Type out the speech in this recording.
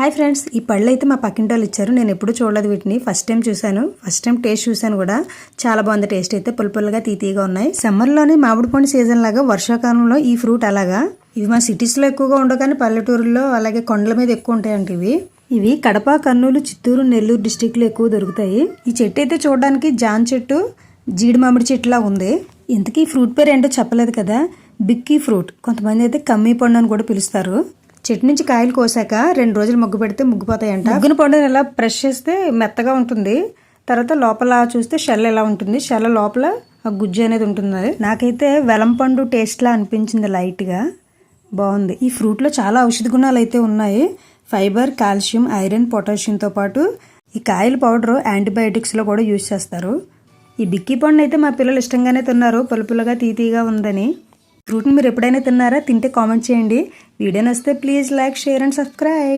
Hi friends ఈ పళ్ళు అయితే మా పక్కింటి వాళ్ళు ఇచ్చారు. నేను ఎప్పుడు చూడలేదు వీటిని. ఫస్ట్ టైం చూశాను. ఫస్ట్ టైం టేస్ట్ చూశాను కూడా. చాలా బాగుంది టేస్ట్ అయితే. పులుపులుగా తీతీగా ఉన్నాయి. సమ్మర్లోనే మామిడి పండు సీజన్ లాగా వర్షాకాలంలో ఈ ఫ్రూట్ అలాగా. ఇవి మా సిటీస్లో ఎక్కువగా ఉండవు కానీ పల్లెటూరులో అలాగే కొండల మీద ఎక్కువ ఉంటాయంట ఇవి. ఇవి కడప కర్నూలు చిత్తూరు నెల్లూరు డిస్టిక్లో ఎక్కువ దొరుకుతాయి. ఈ చెట్టు అయితే చూడడానికి జాన్ చెట్టు జీడి మామిడి చెట్టులా ఉంది. ఇంతకీ ఫ్రూట్ పేరు ఏంటో చెప్పలేదు కదా? బిక్కీ ఫ్రూట్ కొంతమంది అయితే కమ్మీ పండు అని కూడా పిలుస్తారు. చెట్టు నుంచి కాయలు కోసాక రెండు రోజులు ముగ్గు పెడితే ముగ్గిపోతాయంట. ముగ్గున పండుని ఇలా ప్రెస్ చేస్తే మెత్తగా ఉంటుంది తర్వాత లోపల చూస్తే షెల్ ఎలా ఉంటుంది షెల్ లోపల ఆ గుజ్జు అనేది ఉంటుంది నాకైతే వెలం పండు టేస్ట్లా అనిపించింది లైట్గా బాగుంది. ఈ ఫ్రూట్లో చాలా ఔషధ గుణాలు అయితే ఉన్నాయి. ఫైబర్ కాల్షియం ఐరన్ పొటాషియంతో పాటు ఈ కాయల పౌడర్ యాంటీబయాటిక్స్లో కూడా యూజ్ చేస్తారు. ఈ బిక్కీ పండు అయితే మా పిల్లలు ఇష్టంగానే తిన్నారు. పులుపులుగా తీతీగా ఉందని. ఫ్రూట్ని మీరు ఎప్పుడైనా తిన్నారా తింటే కామెంట్ చేయండి. వీడియో నచ్చితే please like share and subscribe.